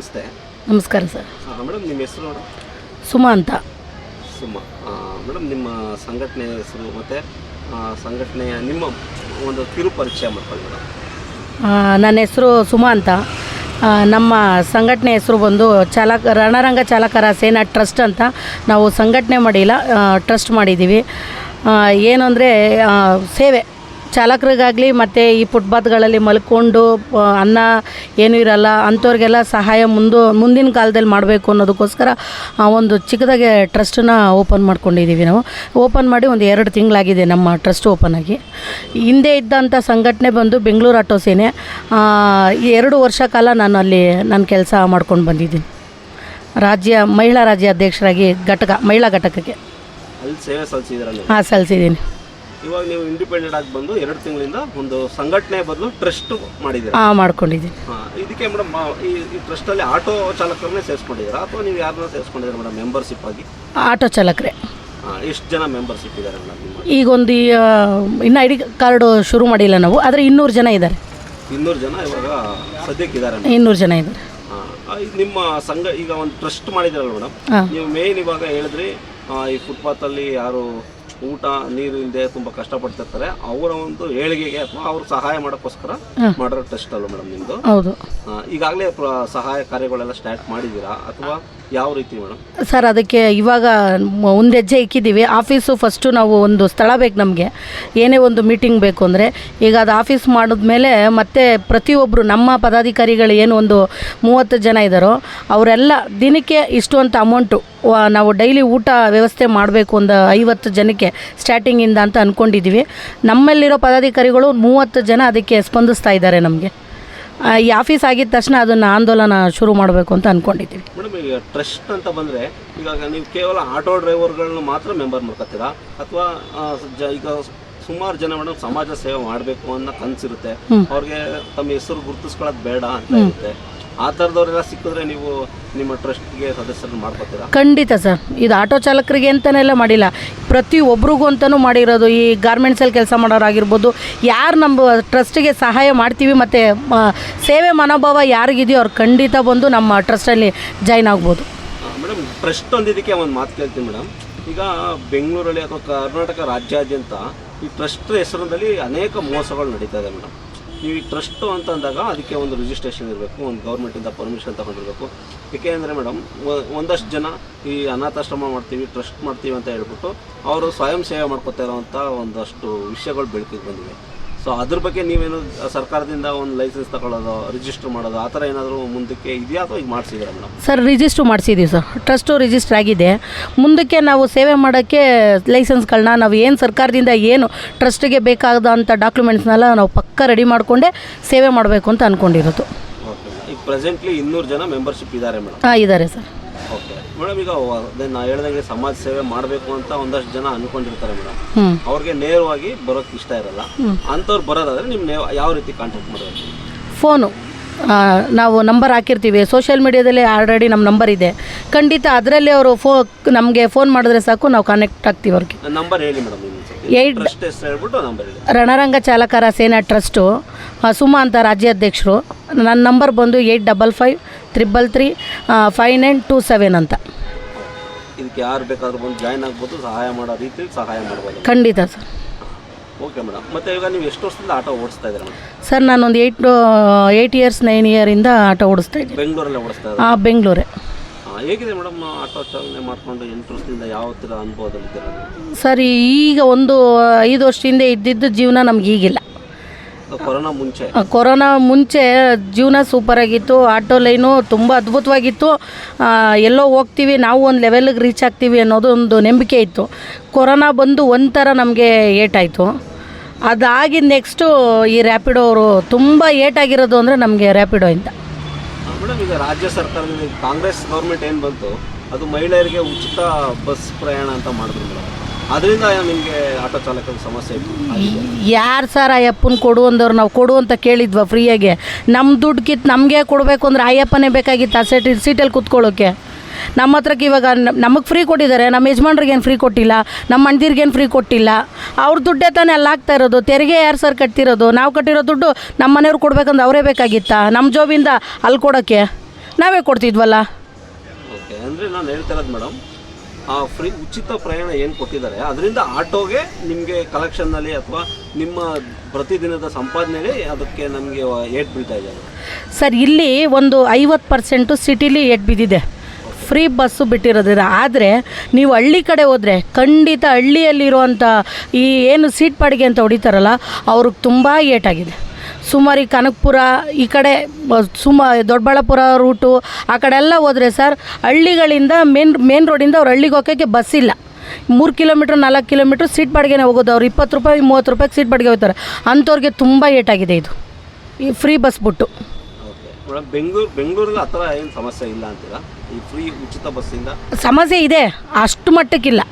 ನಮಸ್ತೆ. ನಮಸ್ಕಾರ sir. Madam ನಿಮ್ಮ ಹೆಸರು ಸುಮಾ ಅಂತ. ಸುಮಾ. ಮೇಡಮ್ ನಿಮ್ಮ ಸಂಘಟನೆ ಹೆಸರು ಮತ್ತು ಸಂಘಟನೆಯ ನಿಮ್ಮ ಒಂದು ಕಿರು ಪರಿಚಯ ಮಾಡ್ಕೊಳ್ಳಿ ಮೇಡಮ್. ನನ್ನ ಹೆಸರು ಸುಮಾ ಅಂತ. ನಮ್ಮ ಸಂಘಟನೆ ಹೆಸರು ಬಂದು ಚಾಲಕ ರಣರಂಗ ಚಾಲಕರ ಸೇನಾ ಟ್ರಸ್ಟ್ ಅಂತ ನಾವು ಸಂಘಟನೆ ಮಾಡಿಲ್ಲ ಟ್ರಸ್ಟ್ ಮಾಡಿದ್ದೀವಿ. ಏನು ಅಂದರೆ ಸೇವೆ. ಚಾಲಕರಿಗಾಗಲಿ ಮತ್ತು ಈ ಫುಟ್ಪಾತ್ಗಳಲ್ಲಿ ಮಲ್ಕೊಂಡು ಅನ್ನ ಏನೂ ಇರಲ್ಲ ಅಂಥವ್ರಿಗೆಲ್ಲ ಸಹಾಯ ಮುಂದು ಮುಂದಿನ ಕಾಲದಲ್ಲಿ ಮಾಡಬೇಕು ಅನ್ನೋದಕ್ಕೋಸ್ಕರ ಆ, ಒಂದು ಚಿಕ್ಕದಾಗೆ ಟ್ರಸ್ಟನ್ನ ಓಪನ್ ಮಾಡ್ಕೊಂಡಿದ್ದೀವಿ ನಾವು. ಓಪನ್ ಮಾಡಿ ಒಂದು ಎರಡು ತಿಂಗಳಾಗಿದೆ ನಮ್ಮ ಟ್ರಸ್ಟ್ ಓಪನ್ ಆಗಿ. ಹಿಂದೆ ಇದ್ದಂಥ ಸಂಘಟನೆ ಬಂದು ಬೆಂಗಳೂರು ಆಟೋ ಸೇನೆ ಎರಡು ವರ್ಷ ಕಾಲ ನಾನು ಅಲ್ಲಿ ನಾನು ಕೆಲಸ ಮಾಡ್ಕೊಂಡು ಬಂದಿದ್ದೀನಿ. ರಾಜ್ಯ ಮಹಿಳಾ ರಾಜ್ಯ ಅಧ್ಯಕ್ಷರಾಗಿ ಘಟಕ ಮಹಿಳಾ ಘಟಕಕ್ಕೆ. ಹಾಂ ಸಲ್ಲಿಸಿದ್ದೀನಿ. ಇವಾಗ ನೀವು ಇಂಡಿಪೆಂಡೆಂಟ್ ಆಗಿ ಬಂದು ಎರಡು ತಿಂಗಳಿಂದ ಒಂದು ಸಂಘಟನೆ ಬದಲು ಟ್ರಸ್ಟ್ ಮಾಡಿದ್ದೀರಾ? ಹಾಂ ಮಾಡ್ಕೊಂಡಿದ್ದೀನಿ. ಹಾಂ ಇದಕ್ಕೆ ಮೇಡಮ್ ಈ ಟ್ರಸ್ಟ್ ಟ್ರಸ್ಟಲ್ಲಿ ಆಟೋ ಚಾಲಕರನ್ನೇ ಸೇರಿಸ್ಕೊಂಡಿದ್ದೀರಾ? ಅಥವಾ ನೀವು ಯಾರನ್ನ ಸೇರಿಸ್ಕೊಂಡಿದ್ದೀರಾ ಮೇಡಮ್ ಮೆಂಬರ್ಶಿಪ್ ಆಗಿ? ಆಟೋ ಚಾಲಕರೇ. ಎಷ್ಟು ಜನ ಮೆಂಬರ್ಶಿಪ್ ಇದ್ದಾರೆ ಮೇಡಮ್ ನಿಮ್ಮ ಈಗ ಒಂದು ಇನ್ನೂ ಐ ಡಿ ಕಾರ್ಡು ಶುರು ಮಾಡಿಲ್ಲ ನಾವು ಆದರೆ ಇನ್ನೂರು ಜನ ಇದ್ದಾರೆ. ಇನ್ನೂರು ಜನ ಇವಾಗ ಸದ್ಯಕ್ಕೆ ಇದ್ದಾರೆ ಇನ್ನೂರು ಜನ ಇದ್ದಾರೆ. ನಿಮ್ಮ ಸಂಘ ಈಗ ಒಂದು ಟ್ರಸ್ಟ್ ಮಾಡಿದ್ರಲ್ಲ ಮೇಡಮ್ ನೀವು ಮೇನ್ ಇವಾಗ ಹೇಳಿದ್ರಿ ಈ ಈ ಫುಟ್ಪಾತಲ್ಲಿ ಯಾರು ಊಟ ನೀರು ಇಲ್ಲದೆ ತುಂಬಾ ಕಷ್ಟಪಡ್ತಿರ್ತಾರೆ. ಅವರ ಒಂದು ಏಳಿಗೆಗೆ ಅಥವಾ ಅವ್ರ ಸಹಾಯ ಮಾಡೋಕ್ಕೋಸ್ಕರ. ಮಾಡಿರೋ ಟೆಸ್ಟ್ ಅಲ್ಲ ಮೇಡಮ್ ನಿಮ್ಮದು ಹೌದು. ಈಗಾಗಲೇ ಸಹಾಯ ಕಾರ್ಯಗಳೆಲ್ಲ ಸ್ಟಾರ್ಟ್ ಮಾಡಿದ್ದೀರಾ? ಅಥವಾ ಯಾವ ರೀತಿ ಮೇಡಮ್ ಸರ್ ಅದಕ್ಕೆ ಇವಾಗ ಒಂದು ಹೆಜ್ಜೆ ಇಕ್ಕಿದ್ದೀವಿ. ಆಫೀಸು ಫಸ್ಟು ನಾವು ಒಂದು ಸ್ಥಳ ಬೇಕು ನಮಗೆ. ಏನೇ ಒಂದು ಮೀಟಿಂಗ್ ಬೇಕು ಅಂದರೆ. ಈಗ ಅದು ಆಫೀಸ್ ಮಾಡಿದ್ಮೇಲೆ ಮತ್ತೆ ಪ್ರತಿಯೊಬ್ಬರು ನಮ್ಮ ಪದಾಧಿಕಾರಿಗಳು ಏನು ಒಂದು ಮೂವತ್ತು ಜನ ಇದ್ದಾರೋ ಅವರೆಲ್ಲ ದಿನಕ್ಕೆ ಇಷ್ಟು ಅಂತ ಅಮೌಂಟು ನಾವು ಡೈಲಿ ಊಟ ವ್ಯವಸ್ಥೆ ಮಾಡಬೇಕು ಒಂದು ಐವತ್ತು ಜನಕ್ಕೆ ಸ್ಟಾರ್ಟಿಂಗಿಂದ ಅಂತ ಅಂದ್ಕೊಂಡಿದ್ದೀವಿ ನಮ್ಮಲ್ಲಿರೋ ಪದಾಧಿಕಾರಿಗಳು ಮೂವತ್ತು ಜನ ಅದಕ್ಕೆ ಸ್ಪಂದಿಸ್ತಾ ಇದ್ದಾರೆ ನಮಗೆ. ಈ ಆಫೀಸ್ ಆಗಿದ ತಕ್ಷಣ ಅದನ್ನು ಆಂದೋಲನ ಶುರು ಮಾಡಬೇಕು ಅಂತ ಅಂದ್ಕೊಂಡಿದ್ದೀವಿ ಮೇಡಮ್ ಈಗ ಟ್ರಸ್ಟ್ ಅಂತ ಬಂದರೆ ಇವಾಗ ನೀವು ಕೇವಲ ಆಟೋ ಡ್ರೈವರ್ಗಳನ್ನ ಮಾತ್ರ ಮೆಂಬರ್ ಮಾಡ್ಕೊತೀರಾ? ಅಥವಾ ಈಗ ಸುಮಾರು ಜನ ಮೇಡಮ್ ಸಮಾಜ ಸೇವೆ ಮಾಡಬೇಕು ಅನ್ನೋ ಕನಸಿರುತ್ತೆ. ಅವ್ರಿಗೆ ತಮ್ಮ ಹೆಸರು ಗುರುತಿಸ್ಕೊಳ್ಳೋದು ಬೇಡ ಅಂತ ಇರುತ್ತೆ. ಆ ಥರದವ್ರೆಲ್ಲ ಸಿಕ್ಕಿದ್ರೆ ನೀವು ನಿಮ್ಮ ಟ್ರಸ್ಟ್ಗೆ ಸದಸ್ಯರನ್ನ ಮಾಡ್ಕೊತೀರಾ? ಖಂಡಿತ ಸರ್. ಇದು ಆಟೋ ಚಾಲಕರಿಗೆ ಅಂತನೆಲ್ಲ ಮಾಡಿಲ್ಲ. ಪ್ರತಿ ಒಬ್ರಿಗೂ ಅಂತಲೂ ಮಾಡಿರೋದು. ಈ ಗಾರ್ಮೆಂಟ್ಸಲ್ಲಿ ಕೆಲಸ ಮಾಡೋರಾಗಿರ್ಬೋದು ಯಾರು ನಮ್ಮ ಟ್ರಸ್ಟಿಗೆ ಸಹಾಯ ಮಾಡ್ತೀವಿ ಮತ್ತು ಸೇವೆ ಮನೋಭಾವ ಯಾರಿಗಿದೆಯೋ ಅವ್ರು ಖಂಡಿತ ಬಂದು ನಮ್ಮ ಟ್ರಸ್ಟಲ್ಲಿ ಜಾಯ್ನ್ ಆಗ್ಬೋದು. ಮೇಡಮ್ ಟ್ರಸ್ಟ್ ಒಂದಿದ್ದಕ್ಕೆ ಒಂದು ಮಾತು ಕೇಳ್ತೀನಿ ಮೇಡಮ್. ಈಗ ಬೆಂಗಳೂರಲ್ಲಿ ಅಥವಾ ಕರ್ನಾಟಕ ರಾಜ್ಯಾದ್ಯಂತ ಈ ಟ್ರಸ್ಟ್ ಹೆಸರಿನಲ್ಲಿ ಅನೇಕ ಮೋಸಗಳು ನಡೀತಾ ಇದೆ ಮೇಡಮ್. ಈ ಟ್ರಸ್ಟು ಅಂತ ಅಂದಾಗ ಅದಕ್ಕೆ ಒಂದು ರಿಜಿಸ್ಟ್ರೇಷನ್ ಇರಬೇಕು, ಒಂದು ಗೌರ್ಮೆಂಟಿಂದ ಪರ್ಮಿಷನ್ ತಗೊಂಡಿರಬೇಕು. ಏಕೆಂದರೆ ಮೇಡಮ್ ಒಂದಷ್ಟು ಜನ ಈ ಅನಾಥಾಶ್ರಮ ಮಾಡ್ತೀವಿ ಟ್ರಸ್ಟ್ ಮಾಡ್ತೀವಿ ಅಂತ ಹೇಳ್ಬಿಟ್ಟು, ಅವರು ಸ್ವಯಂ ಸೇವೆ ಮಾಡ್ಕೋತಾ ಇರೋವಂಥ ಒಂದಷ್ಟು ವಿಷಯಗಳು ಬೆಳಕಿಗೆ ಬಂದಿವೆ. ಸೊ ಅದ್ರ ಬಗ್ಗೆ ನೀವೇನು ಸರ್ಕಾರದಿಂದ ಒಂದು ಲೈಸೆನ್ಸ್ ತಗೊಳ್ಳೋದು ರಿಜಿಸ್ಟರ್ ಮಾಡೋದು ಆ ಥರ ಏನಾದರೂ ಮುಂದಕ್ಕೆ ಇದೆಯಾ ಅಥವಾ ಈಗ ಮಾಡಿಸಿದ್ದೀರಾ ಮೇಡಮ್? ಸರ್ ರಿಜಿಸ್ಟ್ರು ಮಾಡಿಸಿದ್ದೀವಿ ಸರ್. ಟ್ರಸ್ಟು ರಿಜಿಸ್ಟರ್ ಆಗಿದೆ. ಮುಂದಕ್ಕೆ ನಾವು ಸೇವೆ ಮಾಡೋಕ್ಕೆ ಲೈಸೆನ್ಸ್ಗಳನ್ನ ನಾವು ಏನು ಸರ್ಕಾರದಿಂದ ಏನು ಟ್ರಸ್ಟಿಗೆ ಬೇಕಾದಂಥ ಡಾಕ್ಯುಮೆಂಟ್ಸ್ನೆಲ್ಲ ನಾವು ಪಕ್ಕ ರೆಡಿ ಮಾಡಿಕೊಂಡೇ ಸೇವೆ ಮಾಡಬೇಕು ಅಂತ ಅಂದ್ಕೊಂಡಿರೋದು ಓಕೆ ಈಗ ಪ್ರೆಸೆಂಟ್ಲಿ ಇನ್ನೂರು ಜನ ಮೆಂಬರ್ಶಿಪ್ ಇದ್ದಾರೆ ಮೇಡಮ್. ಹಾಂ ಇದ್ದಾರೆ ಸರ್. ಓಕೆ. ಮೇಡಮ್ ಈಗ ಅದೇ ನಾ ಹೇಳ್ದಂಗೆ ಸಮಾಜ ಸೇವೆ ಮಾಡಬೇಕು ಅಂತ ಒಂದಷ್ಟು ಜನ ಅನ್ಕೊಂಡಿರ್ತಾರೆ ಮೇಡಮ್. ಅವ್ರಿಗೆ ನೇರವಾಗಿ ಬರೋಕ್ಕೆ ಇಷ್ಟ ಇರಲ್ಲ. ಅಂಥವ್ರು ಬರೋದಾದ್ರೆ ನೇವ್ ಯಾವ ರೀತಿ ಕಾಂಟ್ಯಾಕ್ಟ್ ಮಾಡಬೇಕು ಫೋನು. ಆ, ನಾವು ನಂಬರ್ ಹಾಕಿರ್ತೀವಿ. ಸೋಷಿಯಲ್ ಮೀಡಿಯಾದಲ್ಲಿ ಆಲ್ರೆಡಿ ನಮ್ಮ ನಂಬರ್ ಇದೆ. ಖಂಡಿತ ಅದರಲ್ಲಿ ಅವರು ಫೋ ನಮಗೆ ಫೋನ್ ಮಾಡಿದ್ರೆ ಸಾಕು ನಾವು ಕನೆಕ್ಟ್ ಆಗ್ತೀವಿ ಅವ್ರಿಗೆ. ನಂಬರ್ ಹೇಳಿ ಮೇಡಮ್ ಟ್ರಸ್ಟ್ ಹೆಸರು ಹೇಳ್ಬಿಟ್ಟು ನಂಬರ್ ಹೇಳಿ. ರಣರಂಗ ಚಾಲಕರ ಸೇನಾ ಟ್ರಸ್ಟು ಆ, ಸುಮಾ ಅಂತ ರಾಜ್ಯಾಧ್ಯಕ್ಷರು. ನನ್ನ ನಂಬರ್ ಬಂದು eight double five triple three five nine two seven ಅಂತ. ಇದಕ್ಕೆ ಯಾರು ಬೇಕಾದರೂ ಬಂದು ಜಾಯ್ನ್ ಆಗ್ಬೋದು ಸಹಾಯ ಮಾಡೋ ರೀತಿ ಸಹಾಯ ಮಾಡ್ಬೋದು. ಖಂಡಿತ ಸರ್. ಓಕೆ ಮೇಡಮ್ ಮತ್ತೆ ಈಗ ನೀವು ಎಷ್ಟು ವರ್ಷದಿಂದ ಆಟೋ ಓಡಿಸ್ತಾ ಇದ್ದೀರಾ ಮೇಡಮ್ ಸರ್ ನಾನೊಂದು ಏಯ್ಟ್ ಏಯ್ಟ್ ಇಯರ್ಸ್ ನೈನ್ ಇಯರಿಂದ ಆಟೋ ಓಡಿಸ್ತಾ ಇದ್ದೀನಿ. ಬೆಂಗಳೂರಲ್ಲೇ ಓಡಿಸ್ತಾ ಇದ್ದಾರೆ? ಆ ಬೆಂಗಳೂರೇ. ಹೇಗಿದೆ ಮೇಡಮ್ ಆಟೋ ಚಾಲನೆ ಮಾಡ್ಕೊಂಡು ಎಂಟು ವರ್ಷದಿಂದ ಯಾವ ಥರ ಅನುಭವದಲ್ಲಿದ್ದೀರಾ ನೀವು? ಸರ್ ಈಗ ಒಂದು ಐದು ವರ್ಷದಿಂದ ಇದ್ದಿದ್ದು ಜೀವನ ನಮ್ಗೆ ಈಗಿಲ್ಲ. ಕೊರೋನಾ ಮುಂಚೆ. ಕೊರೋನಾ ಮುಂಚೆ ಜೀವನ ಸೂಪರಾಗಿತ್ತು ಆಟೋ ಲೈನು ತುಂಬ ಅದ್ಭುತವಾಗಿತ್ತು. ಎಲ್ಲೋ ಹೋಗ್ತೀವಿ ನಾವು ಒಂದು ಲೆವೆಲ್ಗೆ ರೀಚ್ ಆಗ್ತೀವಿ ಅನ್ನೋದು ಒಂದು ನಂಬಿಕೆ ಇತ್ತು. ಕೊರೋನಾ ಬಂದು ಒಂಥರ ನಮಗೆ ಏಟಾಯಿತು. ಅದಾಗಿ ನೆಕ್ಸ್ಟು ಈ ರ್ಯಾಪಿಡೋ ಅವರು ತುಂಬ ಏಟಾಗಿರೋದು ಅಂದರೆ ನಮಗೆ ರ್ಯಾಪಿಡೋ ಇಂದ ಈಗ ರಾಜ್ಯ ಸರ್ಕಾರದಿಂದ ಕಾಂಗ್ರೆಸ್ ಗೌರ್ಮೆಂಟ್ ಏನು ಬಂತು ಅದು ಮಹಿಳೆಯರಿಗೆ ಉಚಿತ ಬಸ್ ಪ್ರಯಾಣ ಅಂತ ಮಾಡಿದ್ರು ಮೇಡಮ್ ಅದರಿಂದ ನಿಮಗೆ ಆಟೋ ಚಾಲಕರ ಸಮಸ್ಯೆ ಯಾರು ಸರ್ ಅಯ್ಯಪ್ಪನ ಕೊಡು ಅಂದವ್ರು ನಾವು ಕೊಡು ಅಂತ ಕೇಳಿದ್ವ ಫ್ರೀಯಾಗೆ. ನಮ್ಮ ದುಡ್ಡು ಕಿತ್ತು ನಮಗೆ ಕೊಡಬೇಕು ಅಂದ್ರೆ ಅಯ್ಯಪ್ಪನೇ ಬೇಕಾಗಿತ್ತು ಆ ಸೀಟ್ ಸೀಟಲ್ಲಿ ಕುತ್ಕೊಳ್ಳೋಕೆ. ನಮ್ಮ ಹತ್ರಕ್ಕೆ ಇವಾಗ ನಮಗೆ ಫ್ರೀ ಕೊಟ್ಟಿದ್ದಾರೆ ನಮ್ಮ ಯಜಮಾನ್ರಿಗೇನು ಫ್ರೀ ಕೊಟ್ಟಿಲ್ಲ ನಮ್ಮ ಅಣ್ದಿರ್ಗೇನು ಫ್ರೀ ಕೊಟ್ಟಿಲ್ಲ. ಅವ್ರ ದುಡ್ಡೇ ತಾನೇ ಅಲ್ಲಿ ಆಗ್ತಾ ಇರೋದು ತೆರಿಗೆ ಯಾರು ಸರ್ ಕಟ್ತಿರೋದು? ನಾವು ಕಟ್ಟಿರೋ ದುಡ್ಡು ನಮ್ಮ ಮನೆಯವ್ರು ಕೊಡ್ಬೇಕಂದ್ರೆ ಅವರೇ ಬೇಕಾಗಿತ್ತಾ? ನಮ್ಮ ಜಾಬಿಂದ ಅಲ್ಲಿ ಕೊಡೋಕ್ಕೆ ನಾವೇ ಕೊಡ್ತಿದ್ವಲ್ಲ? ಓಕೆ ಅಂದರೆ ನಾನು ಹೇಳ್ತಾ ಇರೋದು ಮೇಡಮ್ ಆ ಫ್ರೀ ಉಚಿತ ಪ್ರಯಾಣ ಏನು ಕೊಟ್ಟಿದ್ದಾರೆ? ಅದರಿಂದ ಆಟೋಗೆ ನಿಮಗೆ ಕಲೆಕ್ಷನ್ನಲ್ಲಿ ಅಥವಾ ನಿಮ್ಮ ಪ್ರತಿದಿನದ ಸಂಪಾದನೆಯಲ್ಲಿ ಅದಕ್ಕೆ ನಮಗೆ ಏಟ್ ಬೀಳ್ತಾ ಇದೆ. ಸರ್, ಇಲ್ಲಿ ಒಂದು ಐವತ್ತು ಪರ್ಸೆಂಟು ಸಿಟಿಲಿ ಏಟ್ ಬಿದ್ದಿದೆ. ಫ್ರೀ ಬಸ್ಸು ಬಿಟ್ಟಿರೋದಿಲ್ಲ ಆದರೆ ನೀವು ಹಳ್ಳಿ ಕಡೆ ಹೋದರೆ ಖಂಡಿತ ಹಳ್ಳಿಯಲ್ಲಿರುವಂಥ ಈ ಏನು ಸೀಟ್ ಬಾಡಿಗೆ ಅಂತ ಹೊಡಿತಾರಲ್ಲ, ಅವ್ರಿಗೆ ತುಂಬ ಏಟಾಗಿದೆ. ಸುಮಾರು ಈ ಕನಕಪುರ ಈ ಕಡೆ ಸುಮ ದೊಡ್ಡಬಳ್ಳಾಪುರ ರೂಟು ಆ ಕಡೆ ಎಲ್ಲ ಹೋದರೆ ಸರ್ ಹಳ್ಳಿಗಳಿಂದ ಮೇನ್ ಮೇನ್ ರೋಡಿಂದ ಅವ್ರು ಹಳ್ಳಿಗೆ ಹೋಗೋಕ್ಕೆ ಬಸ್ ಇಲ್ಲ. ಮೂರು ಕಿಲೋಮೀಟ್ರ್ ನಾಲ್ಕು ಕಿಲೋಮೀಟ್ರ್ ಸೀಟ್ ಬಾಡಿಗೆನೇ ಹೋಗೋದು. ಅವ್ರು ಇಪ್ಪತ್ತು ರೂಪಾಯಿ ಮೂವತ್ತು ರೂಪಾಯಿಗೆ ಸೀಟ್ ಬಾಡಿಗೆ ಹೋಗ್ತಾರೆ. ಅಂಥವ್ರಿಗೆ ತುಂಬ ಏಟಾಗಿದೆ ಇದು. ಈ ಫ್ರೀ ಬಸ್ ಬಿಟ್ಟು. ಬೆಂಗಳೂರು ಬೆಂಗಳೂರಿಗೆ ಆ ಥರ ಏನು ಸಮಸ್ಯೆ ಇಲ್ಲ ಅಂತೀರಾ? ಈ ಫ್ರೀ ಉಚಿತ ಬಸ್ಸಿಂದ ಸಮಸ್ಯೆ ಇದೆ. ಅಷ್ಟು ಮಟ್ಟಕ್ಕಿಲ್ಲ.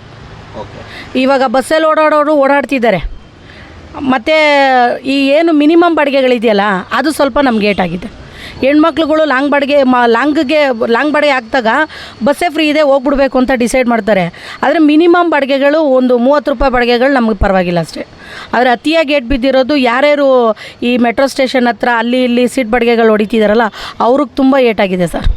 ಓಕೆ. ಇವಾಗ ಬಸ್ಸಲ್ಲಿ ಓಡಾಡೋರು ಓಡಾಡ್ತಿದ್ದಾರೆ. ಮತ್ತು ಈ ಏನು ಮಿನಿಮಮ್ ಬಾಡಿಗೆಗಳಿದೆಯಲ್ಲ, ಅದು ಸ್ವಲ್ಪ ನಮ್ಗೆ ಏಟಾಗಿದೆ ಹೆಣ್ಮಕ್ಳುಗಳು ಲಾಂಗ್ ಬಾಡಿಗೆ, ಮ, ಲಾಂಗ್ಗೆ, ಲಾಂಗ್ ಬಾಡಿಗೆ ಹಾಕಿದಾಗ ಬಸ್ಸೇ ಫ್ರೀ ಇದೆ, ಹೋಗ್ಬಿಡ್ಬೇಕು ಅಂತ ಡಿಸೈಡ್ ಮಾಡ್ತಾರೆ. ಆದರೆ ಮಿನಿಮಮ್ ಬಾಡಿಗೆಗಳು ಒಂದು ಮೂವತ್ತು ರೂಪಾಯಿ ಬಾಡಿಗೆಗಳು ನಮಗೆ ಪರವಾಗಿಲ್ಲ ಅಷ್ಟೇ. ಆದರೆ ಅತಿಯಾಗಿ ಏಟ್ ಬಿದ್ದಿರೋದು ಯಾರ್ಯಾರು ಈ ಮೆಟ್ರೋ ಸ್ಟೇಷನ್ ಹತ್ರ ಅಲ್ಲಿ ಇಲ್ಲಿ ಸೀಟ್ ಬಾಡಿಗೆಗಳು ಹೊಡಿತಿದಾರಲ್ಲ, ಅವ್ರಿಗೆ ತುಂಬ ಏಟಾಗಿದೆ ಸರ್.